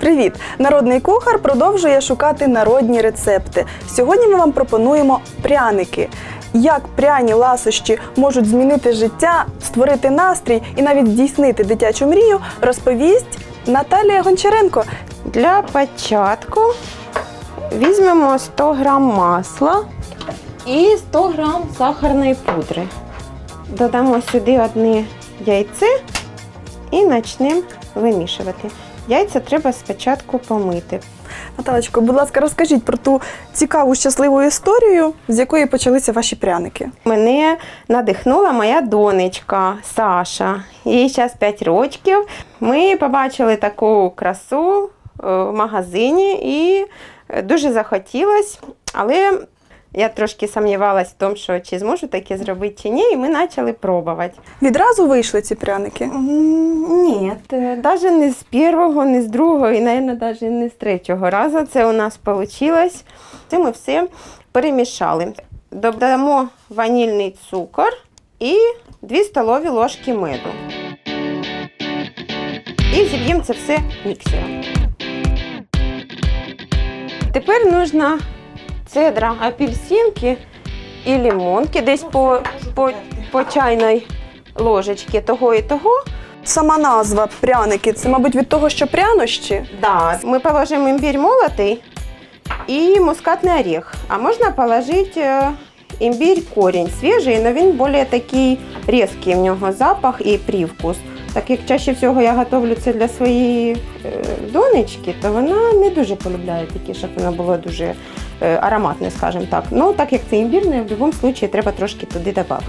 Привіт! Народний кухар продовжує шукати народні рецепти. Сьогодні ми вам пропонуємо пряники. Як пряні ласощі можуть змінити життя, створити настрій і навіть здійснити дитячу мрію, розповість Наталія Гончаренко. Для початку візьмемо 100 г масла і 100 г сахарної пудри. Додамо сюди одне яйце і почнемо вимішувати. Яйця треба спочатку помити. Наталочко, будь ласка, розкажіть про ту цікаву щасливу історію, з якої почалися ваші пряники. Мене надихнула моя донечка Саша. Їй зараз 5 років. Ми побачили таку красу е, в магазині і е, дуже захотілось, але я трошки сумнівалась в тому, що чи зможу таке зробити чи ні, і ми почали пробувати. Відразу вийшли ці пряники. Ні, навіть не з першого, не з другого і, мабуть, навіть не з третього разу це у нас вийшло. Це ми все перемішали. Додамо ванільний цукор і 2 столові ложки меду. І зіб'ємо це все міксером. Тепер потрібна цедра апельсинки і лимонки, десь по, по, по чайній ложечці того і того. Сама назва пряники це, мабуть, від того, що прянощі. Да. Мы положим имбирь молотый и мускатный орех. А можно положить э, имбирь корень свежий, но він более такий різкий в нього запах і привкус. Так як чаще всього я готовлю це для своєї е, донечки, то вона не дуже полюбляє такі, щоб воно було дуже е, ароматне, скажімо так. Ну, так як це імбірне, в будь-якому випадку треба трошки туди додати.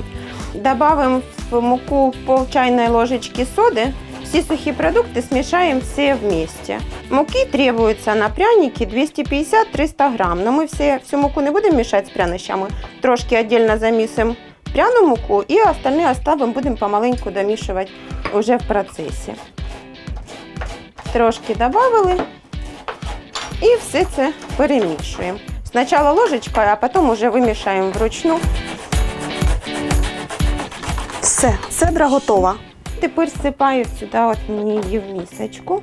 Добавимо в муку пол чайной ложечки соды. Все сухие продукты смешаем все вместе. Муки требуется на пряники 250-300 грамм. Но мы все, всю муку не будем мешать с прянощами. Трошки отдельно замісимо пряну муку і остальне оставимо, будемо помаленьку домішувати уже в процесі. Трошки додали і все це перемішуємо. Спочатку ложечкою, а потім вже вимішаємо вручну. Все, цедра готова. Тепер всипаю сюди от мені її в місочку.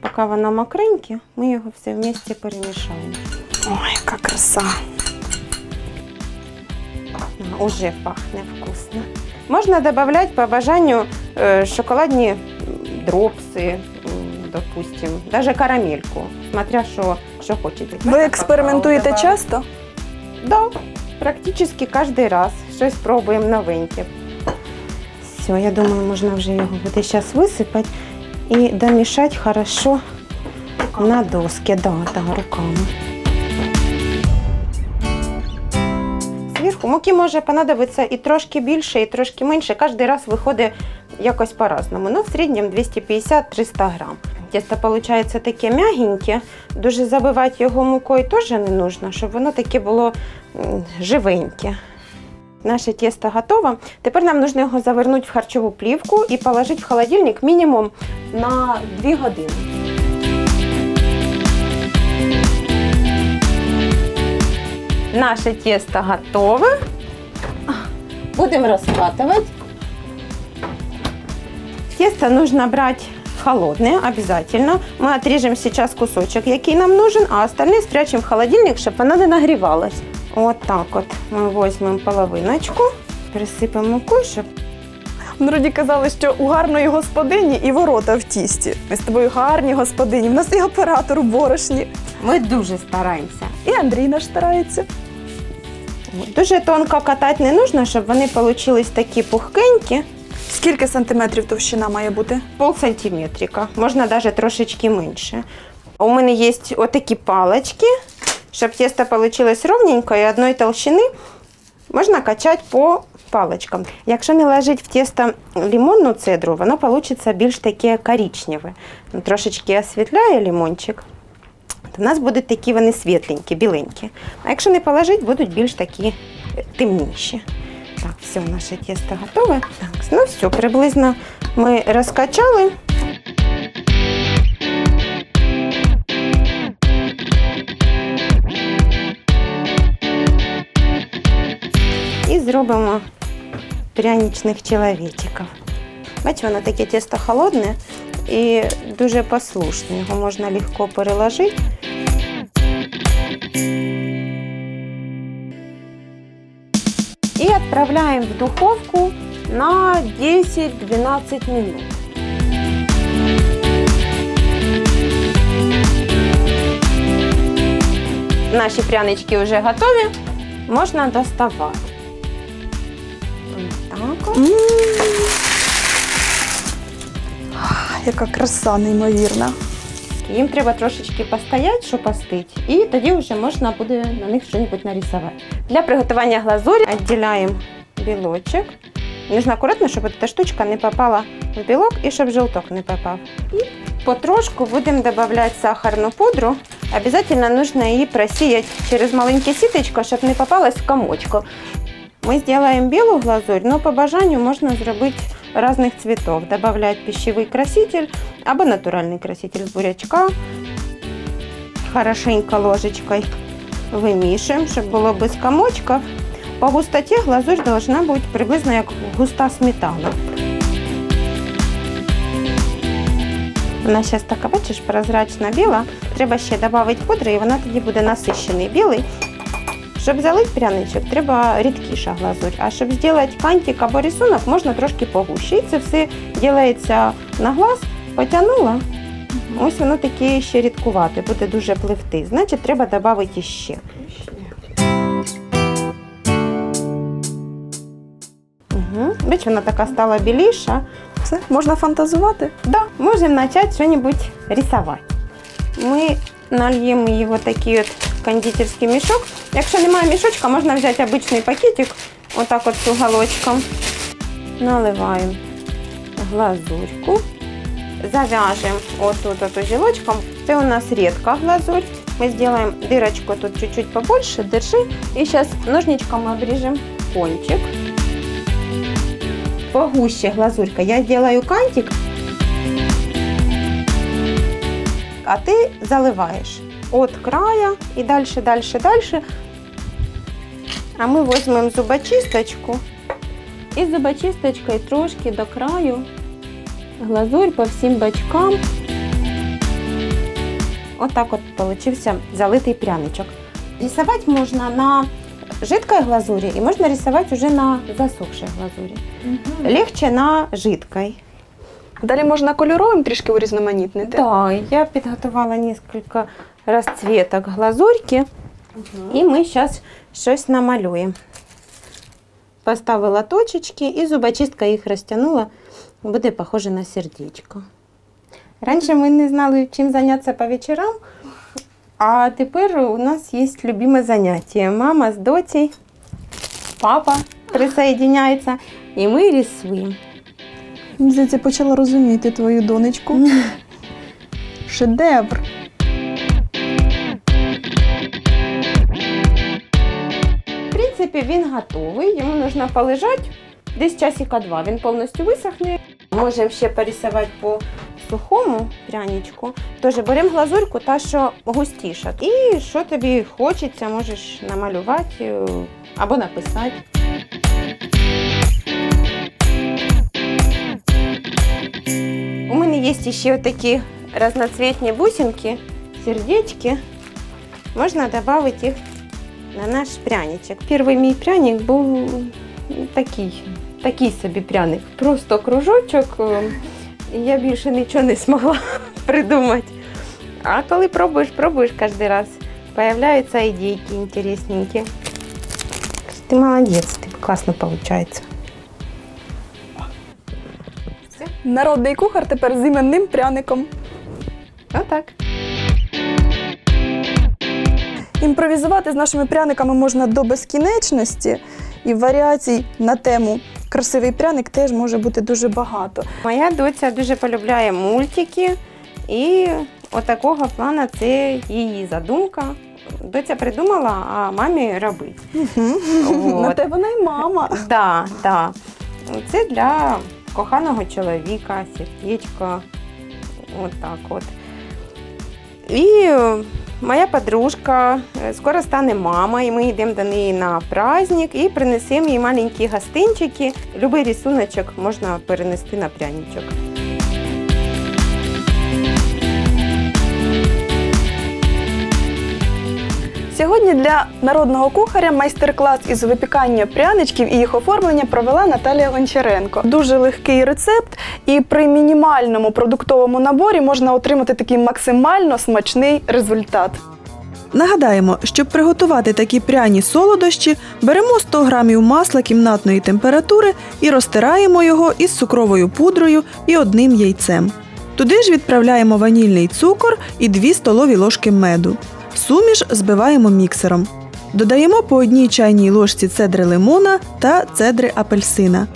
Поки воно мокреньке, ми його все вместе перемішаємо. Ой, яка краса. А, Уже пахне вкусно. Можна додати по бажанню е, шоколадні дропси, допустим, навіть карамельку, смотря що, що хочете. Ви експериментуєте часто? Да, практично кожен раз щось пробуємо новеньке. Все, я думаю, можна вже його буде зараз висипати і домішати хорошо на доски, да, да, руками. Муки може понадобитися і трошки більше, і трошки менше. Кожен раз виходить якось по-разному. Ну, в середньому 250-300 грам. Тісто виходить таке м'ягеньке, дуже забивати його мукою теж не потрібно, щоб воно таке було живеньке. Наше тісто готово. Тепер нам потрібно його завернути в харчову плівку і положити в холодильник мінімум на 2 години. Наше тесто готове. Будем раскатывать. Тесто нужно брать холодное обязательно. Мы отрежем сейчас кусочек, який нам нужен, а остальные спрячем в холодильник, чтобы оно не нагревалось. Вот так вот мы возьмем половиночку, присыпем мукой, щоб Народі казали, що у гарної господині і ворота в тісті. Ми з тобою гарні господині. В нас і оператор у борошні. ми дуже стараємося. І Андрій наш старається. Дуже тонко катати не нужно, щоб вони получились такі пухкенькі. Скільки сантиметрів товщина має бути? пол сантиметрика, можна навіть трошечки менше. У мене є отакі палочки, щоб тесто вийшло ровненько і одної толщини, можна качати по палочкам. Якщо не ложити в тесто лимонну цедру, воно вийде більш таке коричневе. Ну, Трошечки освітляє лимончик, В нас будуть такі вони світленькі, біленькі. А якщо не положити, будуть більш такі е, темніші. Так, все, наше тесто готове. Так, ну все, приблизно ми розкачали. І зробимо пряничних чоловічиків. Бачите, воно таке тісто холодне, і дуже послушний. Його можна легко переложити. І відправляємо в духовку на 10-12 минут. Наші прянички вже готові, можна доставати. Так. Яка краса неймовірна. Їм треба трошечки постояти, щоб остить, і тоді вже можна буде на них щось нарисувати. Для приготування глазурі відділяємо білочок. Нужно акуратно, щоб ця штучка не попала в білок і щоб желток не попав. І потрошку будемо додавати сахарну пудру. Обязательно нужно її просіяти через маленьке сіточко, щоб не попалась в комочку. Ми зробимо білу глазурь, але по бажанню можна зробити різних цвітів. Добавляти пищевий краситель або натуральний краситель з бурячка. Хорошенько ложечкою вимішуємо, щоб було без комочків. По густоті глазурь должна бути приблизно як густа сметана. Вона зараз така, бачиш, прозрачна біла. Треба ще додати пудри, і вона тоді буде насищений білий. Щоб залити пряничок, треба рідкіша глазурь. А щоб зробити кантик або рисунок, можна трошки погуще. І це все робиться на глаз, потягнула. Ось воно таке ще рідкувате, буде дуже пливти. Значить, треба додати іще. Угу. Бач, вона така стала біліша. Все, можна фантазувати. Да, можемо почати щось рисувати. Ми нальємо її в такий от кондитерський мішок. Якщо немає мішочка, можна взяти обичний пакетик, отак от уголочком. Наливаємо глазурьку. Зав'яжемо отут от узілочком. Це у нас рідка глазурь. Ми зробимо дирочку тут чуть-чуть побольше, держи. І зараз ножничком обріжемо кончик. Погуще глазурька. Я делаю кантик, а ти заливаєш от края і далі, далі, далі. А ми візьмемо зубочисточку і зубочисточкою трошки до краю глазурь по всім бочкам. Отак от получився залитий пряничок. Рисувати можна на жидкой глазурі і можна рисувати вже на засохшей глазурі. Легче на жидкой. Далі можна кольоровим трішки урізноманітнити. Да, я підготувала кілька розцветок глазурки, і ми зараз щось намалюємо. Поставила точечки і зубочистка їх розтягнула, буде похоже на сердечко. Раніше ми не знали, чим зайнятися по вечорам, а тепер у нас є любиме заняття. Мама з доцей, папа присоединяється, і ми рисуємо. Здається, почала розуміти твою донечку. Шедевр. Він готовий, йому потрібно полежати десь часика два. Він повністю висохне. Можемо ще порисувати по сухому пряничку. Тож беремо глазурку, та що густіша. І що тобі хочеться, можеш намалювати е, або написати. У мене є ще такі разноцветні бусинки, сердечки. Можна додати їх на наш пряничок. Перший мій пряник був такий, такий собі пряник. Просто кружочок. е, я більше нічого не змогла придумати. А коли пробуєш, пробуєш кожен раз, появляються ідейки інтересненькі. Ти молодець, ти класно виходить. Народний кухар тепер з іменним пряником. Отак. Імпровізувати з нашими пряниками можна до безкінечності, і варіацій на тему красивий пряник теж може бути дуже багато. Моя доця дуже полюбляє мультики, і отакого плану це її задумка. Доця придумала, а мамі робить. На От. те вона й мама. Да, да. Це для коханого чоловіка, сердечко. От так от. І моя подружка е, скоро стане мама, і ми йдемо до неї на праздник і принесемо їй маленькі гостинчики. Любий рисуночок можна перенести на пряничок. Сьогодні для народного кухаря майстер-клас із випікання пряничків і їх оформлення провела Наталія Гончаренко. Дуже легкий рецепт, і при мінімальному продуктовому наборі можна отримати такий максимально смачний результат. Нагадаємо, щоб приготувати такі пряні солодощі, беремо 100 грамів масла кімнатної температури і розтираємо його із цукровою пудрою і одним яйцем. Туди ж відправляємо ванільний цукор і 2 столові ложки меду. Суміш збиваємо міксером. Додаємо по одній чайній ложці цедри лимона та цедри апельсина.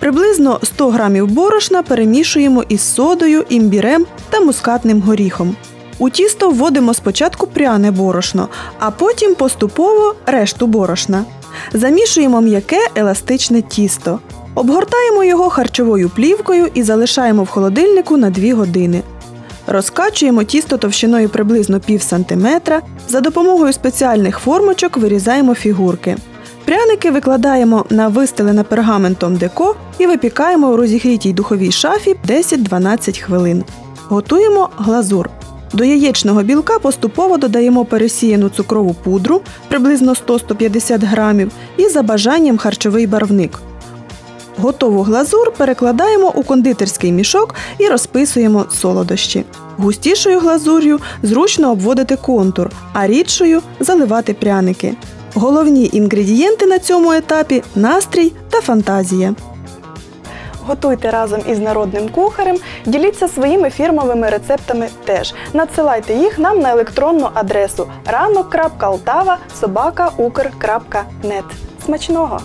Приблизно 100 грамів борошна перемішуємо із содою, імбірем та мускатним горіхом. У тісто вводимо спочатку пряне борошно, а потім поступово решту борошна. Замішуємо м'яке еластичне тісто. Обгортаємо його харчовою плівкою і залишаємо в холодильнику на 2 години. Розкачуємо тісто товщиною приблизно пів сантиметра. За допомогою спеціальних формочок вирізаємо фігурки. Пряники викладаємо на вистелене пергаментом деко і випікаємо у розігрітій духовій шафі 10-12 хвилин. Готуємо глазур. До яєчного білка поступово додаємо пересіяну цукрову пудру приблизно 100-150 грамів і за бажанням харчовий барвник. Готову глазур перекладаємо у кондитерський мішок і розписуємо солодощі. Густішою глазур'ю зручно обводити контур, а рідшою заливати пряники. Головні інгредієнти на цьому етапі настрій та фантазія. Готуйте разом із народним кухарем, діліться своїми фірмовими рецептами теж. Надсилайте їх нам на електронну адресу ранок.алтава.собака.укр.нет. Смачного!